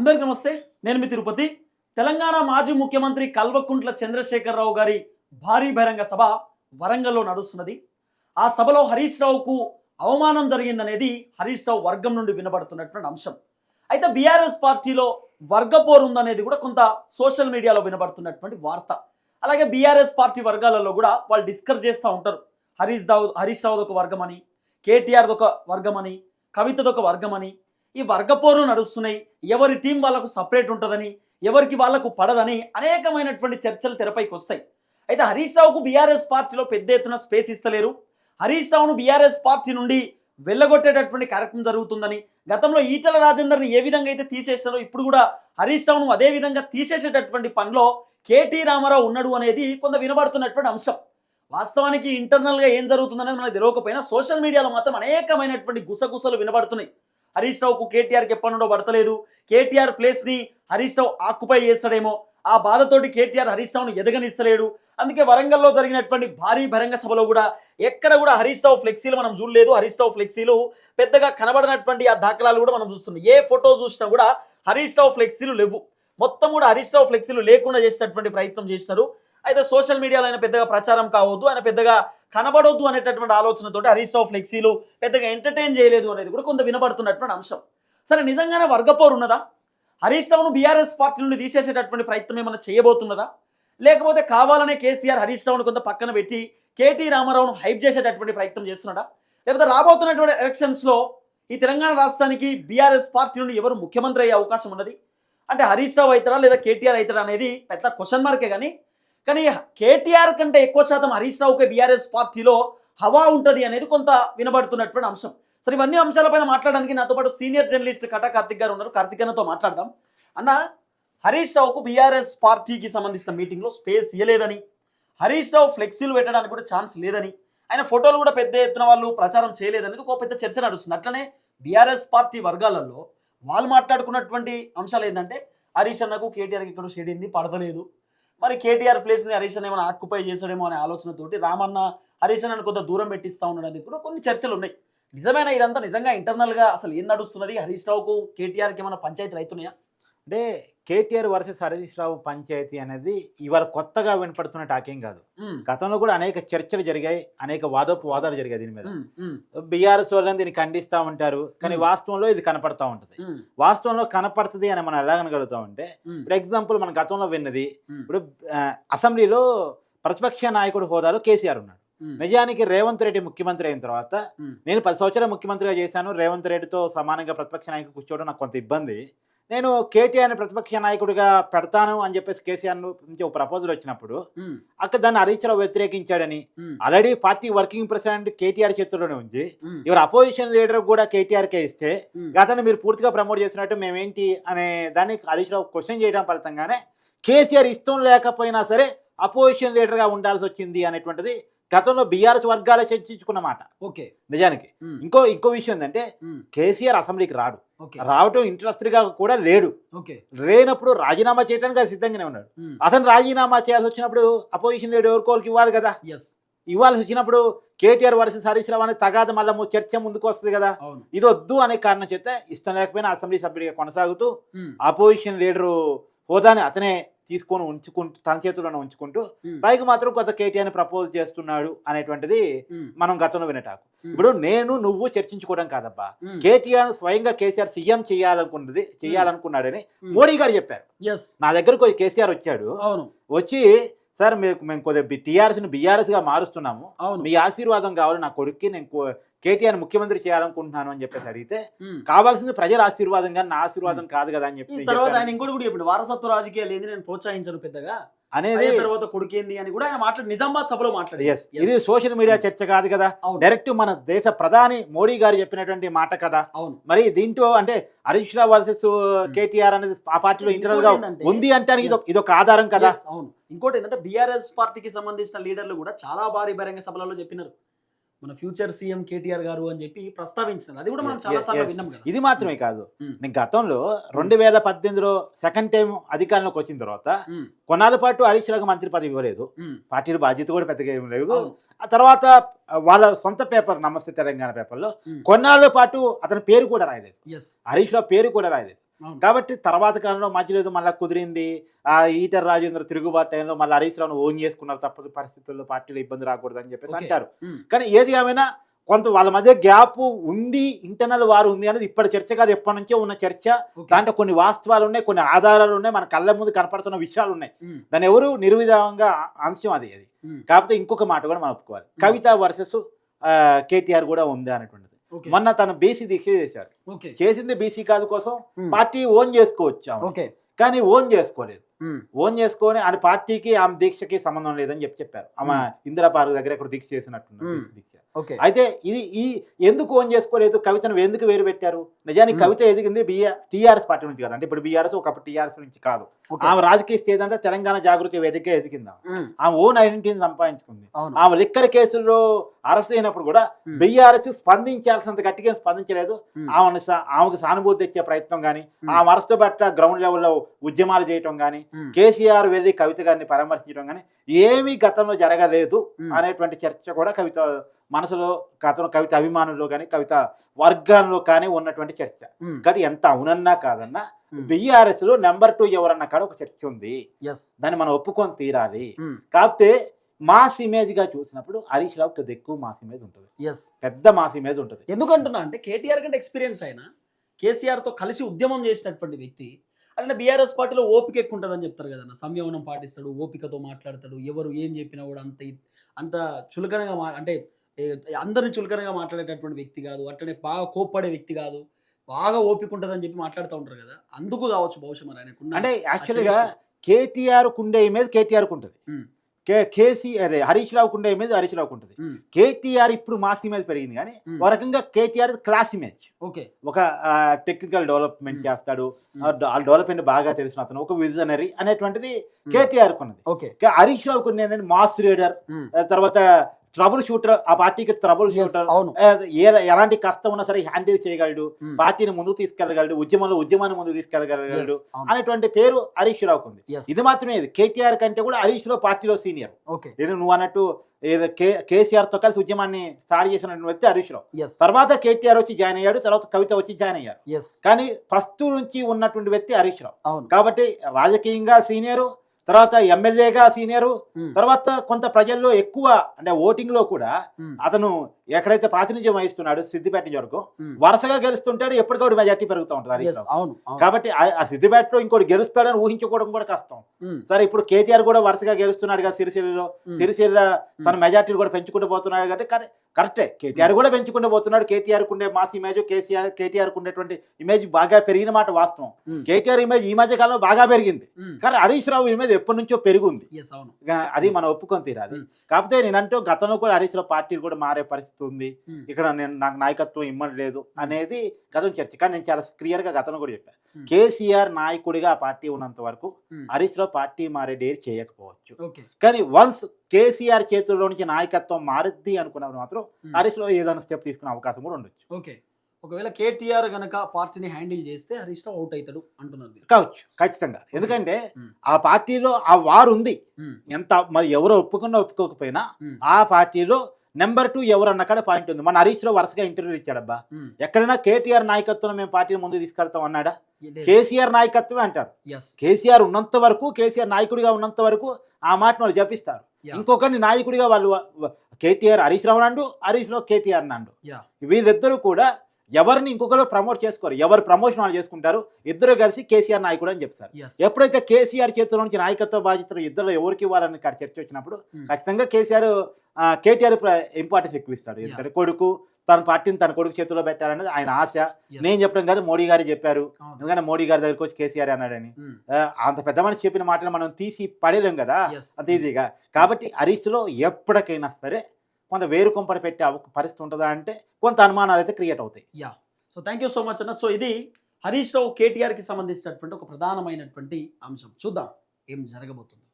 అందరికీ నమస్తే నేను మీ తిరుపతి. తెలంగాణ మాజీ ముఖ్యమంత్రి కల్వకుంట్ల చంద్రశేఖరరావు గారి భారీ బహిరంగ సభ వరంగల్లో నడుస్తున్నది. ఆ సభలో హరీష్ రావుకు అవమానం జరిగిందనేది హరీష్ రావు వర్గం నుండి వినబడుతున్నటువంటి అంశం. అయితే బీఆర్ఎస్ పార్టీలో వర్గపోరు ఉందనేది కూడా కొంత సోషల్ మీడియాలో వినబడుతున్నటువంటి వార్త. అలాగే బీఆర్ఎస్ పార్టీ వర్గాలలో కూడా వాళ్ళు డిస్కస్ చేస్తూ ఉంటారు. హరీష్ రావు హరీష్ రావుది ఒక వర్గం అని కేటీఆర్ది ఒక వర్గం అని కవితది ఒక వర్గం అని ఈ వర్గపోరు నడుస్తున్నాయి. ఎవరి టీం వాళ్ళకు సపరేట్ ఉంటుందని ఎవరికి వాళ్ళకు పడదని అనేకమైనటువంటి చర్చలు తెరపైకి వస్తాయి. అయితే హరీష్ రావుకు బీఆర్ఎస్ పార్టీలో పెద్ద ఎత్తున స్పేస్ ఇస్తలేరు. హరీష్ రావును బీఆర్ఎస్ పార్టీ నుండి వెళ్ళగొట్టేటటువంటి కార్యక్రమం జరుగుతుందని గతంలో ఈటల రాజేందర్ని ఏ విధంగా అయితే తీసేస్తారో ఇప్పుడు కూడా హరీష్ రావును అదే విధంగా తీసేసేటటువంటి పనిలో కేటీ రామారావు ఉన్నాడు అనేది కొంత వినబడుతున్నటువంటి అంశం. వాస్తవానికి ఇంటర్నల్గా ఏం జరుగుతుందనేది మనకు తెలియకపోయినా సోషల్ మీడియాలో మాత్రం అనేకమైనటువంటి గుసగుసలు వినబడుతున్నాయి. హరీష్ రావుకు కేటీఆర్కి ఎప్పనుడో పడతలేదు. కేటీఆర్ ప్లేస్ని హరీష్ రావు ఆక్యుపై చేస్తాడేమో. ఆ బాధతోటి కేటీఆర్ హరీష్ రావును ఎదగనిస్తలేడు. అందుకే వరంగల్లో జరిగినటువంటి భారీ బహిరంగ సభలో కూడా ఎక్కడ కూడా హరీష్ రావు ఫ్లెక్సీలు మనం చూడలేదు. హరీష్ రావు ఫ్లెక్సీలు పెద్దగా కనబడినటువంటి ఆ దాఖలాలు కూడా మనం చూస్తున్నాం. ఏ ఫోటో చూసినా కూడా హరీష్ రావు ఫ్లెక్సీలు లేవు. మొత్తం కూడా హరీష్ రావు ఫ్లెక్సీలు లేకుండా చేసినటువంటి ప్రయత్నం చేస్తారు. అయితే సోషల్ మీడియాలో ఆయన పెద్దగా ప్రచారం కావద్దు ఆయన పెద్దగా కనబడొద్దు అనేటటువంటి ఆలోచనతో హరీష్ రావు ఫ్లెక్సీలు పెద్దగా ఎంటర్టైన్ చేయలేదు అనేది కూడా కొంత వినబడుతున్నటువంటి అంశం. సరే నిజంగానే వర్గపోరు ఉన్నదా? హరీష్ రావును బీఆర్ఎస్ పార్టీ నుండి తీసేసేటటువంటి ప్రయత్నం ఏమైనా చేయబోతున్నదా? లేకపోతే కావాలనే కేసీఆర్ హరీష్ రావును కొంత పక్కన పెట్టి కేటీ రామారావును హైప్ చేసేటటువంటి ప్రయత్నం చేస్తున్నాడా? లేకపోతే రాబోతున్నటువంటి ఎలక్షన్స్లో ఈ తెలంగాణ రాష్ట్రానికి బీఆర్ఎస్ పార్టీ నుండి ఎవరు ముఖ్యమంత్రి అయ్యే అవకాశం ఉన్నది? అంటే హరీష్ రావు అవుతారా లేదా కేటీఆర్ అవుతారా అనేది పెద్ద క్వశ్చన్ మార్కే కానీ కానీ కేటీఆర్ కంటే ఎక్కువ శాతం హరీష్ రావుకే బీఆర్ఎస్ పార్టీలో హవా ఉంటుంది అనేది కొంత వినబడుతున్నటువంటి అంశం. సరే ఇవన్నీ అంశాలపైన మాట్లాడడానికి నాతో పాటు సీనియర్ జర్నలిస్ట్ కటా కార్తిక్ గారు ఉన్నారు. కార్తిక్ గారితో మాట్లాడదాం. అన్న హరీష్ రావుకు బీఆర్ఎస్ పార్టీకి సంబంధించిన మీటింగ్లో స్పేస్ ఇవ్వలేదని హరీష్ రావు ఫ్లెక్సీలు పెట్టడానికి కూడా ఛాన్స్ లేదని ఆయన ఫోటోలు కూడా పెద్ద ఎత్తున వాళ్ళు ప్రచారం చేయలేదనేది ఒక పెద్ద చర్చ నడుస్తుంది. అట్లనే బీఆర్ఎస్ పార్టీ వర్గాలలో వాళ్ళు మాట్లాడుకున్నటువంటి అంశాలు ఏంటంటే హరీష్ అన్నకు కేటీఆర్కి ఇక్కడ షేడ్ అయింది పడతలేదు. మరి కేటీఆర్ ప్లేస్ని హరీష్ అన్న ఏమైనా ఆక్యుపై చేసాడేమో అనే ఆలోచనతోటి రామన్న హరీష్ అన్నను కొంత దూరం పెట్టిస్తా ఉన్నాడు అనేది కూడా కొన్ని చర్చలు ఉన్నాయి. నిజమైన ఇదంతా? నిజంగా ఇంటర్నల్గా అసలు ఏం నడుస్తున్నది? హరీష్ రావుకు కేటీఆర్కి ఏమైనా పంచాయతీలు అవుతున్నాయా? అంటే కేటీఆర్ వర్సెస్ హరీష్ రావు పంచాయతీ అనేది ఇవాళ కొత్తగా వినపడుతున్న టాకేం కాదు. గతంలో కూడా అనేక చర్చలు జరిగాయి అనేక వాదోపవాదాలు జరిగాయి దీని మీద. బీఆర్ఎస్ వాళ్ళని దీన్ని ఖండిస్తూ ఉంటారు కానీ. వాస్తవంలో ఇది కనపడతా ఉంటుంది. వాస్తవంలో కనపడుతుంది అని మనం ఎలా అనగలుగుతాం అంటే ఇప్పుడు ఎగ్జాంపుల్ మన గతంలో విన్నది ఇప్పుడు అసెంబ్లీలో ప్రతిపక్ష నాయకుడు హోదాలో కేసీఆర్ ఉన్నాడు. నిజానికి రేవంత్ రెడ్డి ముఖ్యమంత్రి అయిన తర్వాత నేను పది సంవత్సరాలు ముఖ్యమంత్రిగా చేశాను రేవంత్ రెడ్డితో సమానంగా ప్రతిపక్ష నాయకుడు కూర్చోవడం నాకు కొంత ఇబ్బంది. నేను కేటీఆర్ని ప్రతిపక్ష నాయకుడిగా పెడతాను అని చెప్పేసి కేసీఆర్ నుంచి ఒక ప్రపోజల్ వచ్చినప్పుడు అక్కడ దాన్ని Harish Rao వ్యతిరేకించాడని already party working president KTR చేతుల్లోనే ఉంది. ఇవరు అపోజిషన్ లీడర్ కూడా కేటీఆర్కే ఇస్తే ఉమ్, గతాన్ని మీరు పూర్తిగా ప్రమోట్ చేసినట్టు మేమేంటి అనే దాన్ని హరీష్ రావు క్వశ్చన్ చేయడం ఫలితంగానే కేసీఆర్ ఇష్టం లేకపోయినా సరే అపోజిషన్ లీడర్గా ఉండాల్సి వచ్చింది అనేటువంటిది గతంలో బీఆర్ఎస్ వర్గాలే చర్చించుకున్న మాట ఓకే. నిజానికి. ఇంకో ఇంకో విషయం ఏంటంటే కేసీఆర్ అసెంబ్లీకి రాడు. రావటం ఇంట్రెస్ట్గా కూడా లేడు. లేనప్పుడు రాజీనామా చేయడానికి సిద్ధంగానే ఉన్నాడు. అతను రాజీనామా చేయాల్సి వచ్చినప్పుడు అపోజిషన్ లీడర్ ఎవరికోరికి ఇవ్వాలి కదా? ఇవ్వాల్సి వచ్చినప్పుడు కేటీఆర్ వర్సెస్ హరీష్ రావు అనే తగాద మళ్ళీ చర్చ ముందుకు వస్తుంది కదా? ఇది వద్దు అనే కారణం చేత ఇష్టం లేకపోయినా అసెంబ్లీ సభ్యుడిగా కొనసాగుతూ అపోజిషన్ లీడరు హోదాని అతనే తీసుకొని ఉంచుకుంటూ తన చేతుల్లోనే ఉంచుకుంటూ పైకి మాత్రం కొత్త కేటీఆర్ని ప్రపోజ్ చేస్తున్నాడు అనేటువంటిది మనం గతంలో వినటాకు. ఇప్పుడు నేను నువ్వు చర్చించుకోవడం కాదబ్బా. కేటీఆర్ స్వయంగా కేసీఆర్ సీఎం చేయాలనుకున్నది చేయాలనుకున్నాడని మోడీ గారు చెప్పారు. నా దగ్గరకు కేసీఆర్ వచ్చాడు. అవును. వచ్చి సార్ మీకు మేము కొద్దిగా టీఆర్ఎస్ని బీఆర్ఎస్గా మారుస్తున్నాము. మీ ఆశీర్వాదం కావాలి నా కొడుక్కి నేను కేటీఆర్ ముఖ్యమంత్రి చేయాలనుకుంటున్నాను అని చెప్పేసి అడిగితే. కావాల్సింది ప్రజల ఆశీర్వాదం కానీ నా ఆశీర్వాదం కాదు కదా అని చెప్పి తర్వాత. ఆయన ఇంకోటి కూడా ఇప్పుడు వారసత్వ రాజకీయాలు ఏంది? నేను ప్రోత్సహించను పెద్దగా. అనేది తర్వాత కొడుకేంది అని కూడా ఆయన మాట్లాడి నిజామాబాద్ సభలో మాట్లాడి yes, ఇది సోషల్ మీడియా చర్చ కాదు కదా. డైరెక్ట్ మన దేశ ప్రధాని మోడీ గారు చెప్పినటువంటి మాట కదా. అవును. మరి దీంట్లో అంటే హరీష్ రావు వర్సెస్ కేటీఆర్ అనేది ఆ పార్టీలో ఇంటర్నల్గా ఉంది అంటే ఇది ఒక- ఆధారం కదా. అవును. ఇంకోటి ఏంటంటే బీఆర్ఎస్ పార్టీకి సంబంధించిన లీడర్లు కూడా చాలా భారీ బహిరంగ సభలలో చెప్పినారు. మన ఫ్యూచర్ సీఎం కేటీఆర్ గారు అని చెప్పి ప్రస్తావించినారు. అది కూడా మనం చాలా సార్లు. విన్నాం కదా. ఇది మాత్రమే కాదు. ఉమ్. నేను గతంలో రెండు వేల పద్దెనిమిదిలో సెకండ్ టైం అధికారంలోకి వచ్చిన తర్వాత ఉమ్, కొన్నాళ్ళ పాటు హరీష్ రావుకి మంత్రి పదవి ఇవ్వలేదు. పార్టీలో బాధ్యత కూడా పెద్దగా ఏం లేదు. ఆ తర్వాత వాళ్ళ సొంత పేపర్ నమస్తే తెలంగాణ పేపర్లో కొన్నాళ్ళ పాటు అతని పేరు కూడా రాయలేదు. హరీష్ రావు పేరు కూడా రాయలేదు. కాబట్టి తర్వాత కాలంలో మధ్యలో మళ్ళీ కుదిరింది ఆ ఈటర్ రాజేంద్ర తిరుగుబాటు టైంలో మళ్ళీ హరీష్ రావును ఓన్ చేసుకున్నారు తప్పదు పరిస్థితుల్లో పార్టీలో ఇబ్బంది రాకూడదు అని చెప్పేసి. అంటారు. కానీ ఏది ఏమైనా కొంత వాళ్ళ మధ్య గ్యాప్ ఉంది ఇంటర్నల్ వారు ఉంది అనేది ఇప్పటి చర్చ కాదు ఎప్పటి నుంచో ఉన్న చర్చ. దాంట్లో కొన్ని వాస్తవాలు ఉన్నాయి కొన్ని ఆధారాలు ఉన్నాయి మన కళ్ళ ముందు కనపడుతున్న విషయాలు ఉన్నాయి. దాన్ని ఎవరు నిర్విధంగా అంశం అది అది. కాకపోతే ఇంకొక మాట కూడా మనం ఒప్పుకోవాలి. కవిత వర్సెస్ కేటీఆర్ కూడా ఉంది అనేటువంటిది. మొన్న తను బీసీ దీక్ష చేశారు. చేసింది బీసీ కాదు కోసం పార్టీ ఓన్ చేసుకోవచ్చు ఆమె. ఓకే. కానీ ఓన్ చేసుకోలేదు ఓన్ చేసుకొని ఆయన పార్టీకి ఆమె దీక్షకి సంబంధం లేదని చెప్పి చెప్పారు. ఆమె ఇందిరా పార్క్ దగ్గర ఇక్కడ దీక్ష. బీసీ దీక్ష. అయితే ఇది ఈ ఎందుకు ఓన్ చేసుకోలేదు? కవితను ఎందుకు వేరు పెట్టారు? నిజానికి. కవిత ఎదిగింది బిఆర్ టీఆర్ఎస్ పార్టీ నుంచి కాదు. అంటే ఇప్పుడు బీఆర్ఎస్ ఒకప్పుడు టీఆర్ఎస్ నుంచి కాదు. ఆమె రాజకీయ స్టేజ్ అంటే తెలంగాణ జాగృతి వేదిక ఎదిగింది ఆమె. ఓన్ ఐడెంటిటీని సంపాదించుకుంది. ఆమె లిక్కర్ కేసుల్లో అరెస్ట్ అయినప్పుడు కూడా బీఆర్ఎస్ స్పందించాల్సినంత గట్టిగా స్పందించలేదు. ఆమెను ఆమెకు సానుభూతి తెచ్చే ప్రయత్నం కానీ ఆమె అరెస్ట్ పట్ల గ్రౌండ్ లెవెల్లో ఉద్యమాలు చేయటం కానీ కేసీఆర్ వెళ్ళి కవిత గారిని పరామర్శించడం కానీ ఏమీ గతంలో జరగలేదు అనేటువంటి చర్చ కూడా కవిత మనసులో గతంలో కవిత అభిమానుల్లో కానీ కవిత వర్గాల్లో కానీ ఉన్నటువంటి చర్చ. కానీ ఎంత అవునన్నా కాదన్నా బీఆర్ఎస్లో నెంబర్ టూ ఎవరన్నా కాడ ఒక చర్చ ఉంది. దాన్ని మనం ఒప్పుకొని తీరాలి. కాకపోతే మాస్ ఇమేజ్గా చూసినప్పుడు హరీష్ రావు కొద్దిగా ఎక్కువ మాస్ ఇమేజ్ ఉంటుంది. పెద్ద మాస్ ఇమేజ్ ఉంటుంది. ఎందుకంటున్నా అంటే కేటీఆర్ కంటే ఎక్స్పీరియన్స్ అయినా కేసీఆర్తో కలిసి ఉద్యమం చేసినటువంటి వ్యక్తి అంటే బీఆర్ఎస్ పార్టీలో ఓపిక ఎక్కువ ఉంటుందని చెప్తారు కదన్న. సంయమనం పాటిస్తాడు ఓపికతో మాట్లాడతాడు. ఎవరు ఏం చెప్పినా కూడా అంత అంత చులకనగా మా అంటే అందరిని చులకనగా మాట్లాడేటటువంటి వ్యక్తి కాదు. అట్లనే బాగా కోప్పడే వ్యక్తి కాదు. బాగా ఓపిక ఉంటుందని చెప్పి మాట్లాడుతూ ఉంటారు కదా. అందుకు కావచ్చు బహుశా మరి ఆయనకున్న అంటే యాక్చువల్గా చేష్టలు. కేటీఆర్ కుండే ఇమేజ్ కేటీఆర్ ఉంటుంది. కే కేసీ అదే హరీష్ రావు కుండే ఇమేజ్ హరీష్ రావుకు ఉంటుంది. కేటీఆర్ ఇప్పుడు మాస్ ఇమేజ్ పెరిగింది కానీ ఒక రకంగా కేటీఆర్ క్లాస్ ఇమేజ్ ఓకే. ఒక టెక్నికల్ డెవలప్మెంట్. చేస్తాడు. ఆ డెవలప్మెంట్ బాగా తెలిసిన అతను ఒక విజనరీ అనేటువంటిది. కేటీఆర్ ఉన్నది ఓకే. హరీష్ రావు కొన్ని ఏంటంటే మాస్ రీడర్ తర్వాత ట్రబుల్ షూటర్ ఆ పార్టీకి ట్రబుల్ షూటర్ ఎలాంటి కష్టం ఉన్నా సరే హ్యాండిల్ చేయగలడు. ఉమ్, పార్టీని ముందుకు తీసుకెళ్ళగలడు ఉద్యమంలో ఉద్యమాన్ని ముందుకు అవును. అనేటువంటి పేరు హరీష్ రావుకు ఉంది. ఇది మాత్రమే ఇది. కేటీఆర్ కంటే కూడా హరీష్ రావు పార్టీలో సీనియర్. ఏదో నువ్వు అన్నట్టు ఏదో కేసీఆర్తో కలిసి ఉద్యమాన్ని స్టార్ట్ చేసిన వ్యక్తి హరీష్ రావు. తర్వాత కేటీఆర్ వచ్చి జాయిన్ అయ్యాడు తర్వాత కవిత వచ్చి జాయిన్ అయ్యారు. కానీ ఫస్ట్ నుంచి ఉన్నటువంటి వ్యక్తి హరీష్ రావు. కాబట్టి రాజకీయంగా సీనియరు తర్వాత ఎమ్మెల్యేగా సీనియరు తర్వాత కొంత ప్రజల్లో ఎక్కువ అంటే ఓటింగ్లో కూడా అతను ఎక్కడైతే ప్రాతినిధ్యం వహిస్తున్నాడు సిద్దిపేట వరకు. వరుసగా గెలుస్తుంటాడు ఎప్పటికప్పుడు మెజార్టీ పెరుగుతూ ఉంటుంది అవును. కాబట్టి ఆ- సిద్దిపేటలో ఇంకోటి గెలుస్తాడని ఊహించుకోవడం కూడా కష్టం. సరే ఇప్పుడు కేటీఆర్ కూడా వరుసగా గెలుస్తున్నాడు కదా సిరిసిల్లలో. సిరిసిల్ల తన మెజార్టీలు కూడా పెంచుకుంటూ పోతున్నాడు కాబట్టి కరె- కరెక్టే. కేటీఆర్ కూడా పెంచుకుంటూ పోతున్నాడు. కేటీఆర్ ఉండే మాస్ ఇమేజ్ కేసీఆర్ కేటీఆర్ ఉండేటువంటి ఇమేజ్ బాగా పెరిగిన మాట వాస్తవం. కేటీఆర్ ఇమేజ్ ఈ మధ్య కాలంలో బాగా పెరిగింది. కానీ హరీష్ రావు ఇమేజ్ ఎప్పటి నుంచో పెరిగింది. అది మనం ఒప్పుకొని తీరాలి. కాకపోతే నేనంటూ గతంలో కూడా హరీష్ రావు పార్టీలు కూడా మారే పరిస్థితి ఉమ్, ఇక్కడ నేను నాకు నాయకత్వం ఇమ్మలేదు అనేది గతం చర్చ. కానీ నేను చాలా క్లియర్గా గతంలో కూడా చెప్పాను. కేసీఆర్ నాయకుడిగా పార్టీ ఉన్నంత వరకు హరీష్ రావు పార్టీ మారే డేర్ చేయకపోవచ్చు. కానీ వన్స్ కేసీఆర్ చేతుల్లో నుంచి నాయకత్వం మారుద్ది అనుకున్నప్పుడు మాత్రం హరీష్ రావు ఏదైనా స్టెప్ తీసుకునే అవకాశం కూడా ఉండొచ్చు. ఓకే. ఒకవేళ కేటీఆర్ గనక పార్టీని హ్యాండిల్ చేస్తే హరీష్ రావు అవుట్ అవుతాడు అంటున్నారు మీరు. కావచ్చు. ఖచ్చితంగా. ఎందుకంటే. ఆ పార్టీలో ఆ వారు ఉంది. ఎంత మరి ఎవరు ఒప్పుకున్నా ఒప్పుకోకపోయినా ఆ పార్టీలో నెంబర్ టూ ఎవరు అన్న కాడ పాయింట్ ఉంది. మన హరీష్ రావు వరుసగా ఇంటర్వ్యూ ఇచ్చాడబ్బా. ఉమ్, ఎక్కడైనా కేటీఆర్ నాయకత్వం మేము పార్టీని ముందు తీసుకెళ్తాం అన్నాడా. కేసీఆర్ నాయకత్వమే అంటారు. Yes, కేసీఆర్ ఉన్నంత వరకు కేసీఆర్ నాయకుడిగా ఉన్నంత వరకు ఆ మాటను వాళ్ళు జపిస్తారు. ఇంకొకరిని నాయకుడిగా వాళ్ళు కేటీఆర్ హరీష్ రావు నండు హరీష్ రావు కేటీఆర్ నండు వీళ్ళిద్దరూ కూడా ఎవరిని ఇంకొకరు ప్రమోట్ చేసుకోరు. ఎవరు ప్రమోషన్ వాళ్ళు చేసుకుంటారు. ఇద్దరు కలిసి కేసీఆర్ నాయకుడు అని చెప్తారు. ఎప్పుడైతే కేసీఆర్ చేతిలో నుంచి నాయకత్వ బాధ్యతలు ఇద్దరు ఎవరికి ఇవ్వాలని ఇక్కడ చర్చ వచ్చినప్పుడు ఉమ్, ఖచ్చితంగా కేసీఆర్ కేటీఆర్ ఇంపార్టెన్స్ ఎక్కువ ఇస్తాడు ఎందుకంటే కొడుకు తన పార్టీని తన కొడుకు చేతిలో పెట్టాలనేది ఆయన ఆశ. నేను చెప్పడం కాదు మోడీ గారు చెప్పారు. ఎందుకంటే మోడీ గారి దగ్గరికి వచ్చి కేసీఆర్ అన్నాడని. ఆ, అంత పెద్ద మనిషి చెప్పిన మాటలు మనం తీసి పడేలేం కదా? అంత ఈజీగా కాబట్టి హరీష్లో ఎప్పటికైనా సరే కొంత వేరు కొంపడి పెట్టే పరిస్థితి ఉంటుందా అంటే కొంత అనుమానాలు అయితే క్రియేట్ అవుతాయి. Yeah. So thank you so much అన్న. సో ఇది హరీష్ రావు కేటీఆర్కి సంబంధించినటువంటి ఒక ప్రధానమైనటువంటి అంశం. చూద్దాం ఏం జరగబోతుంది.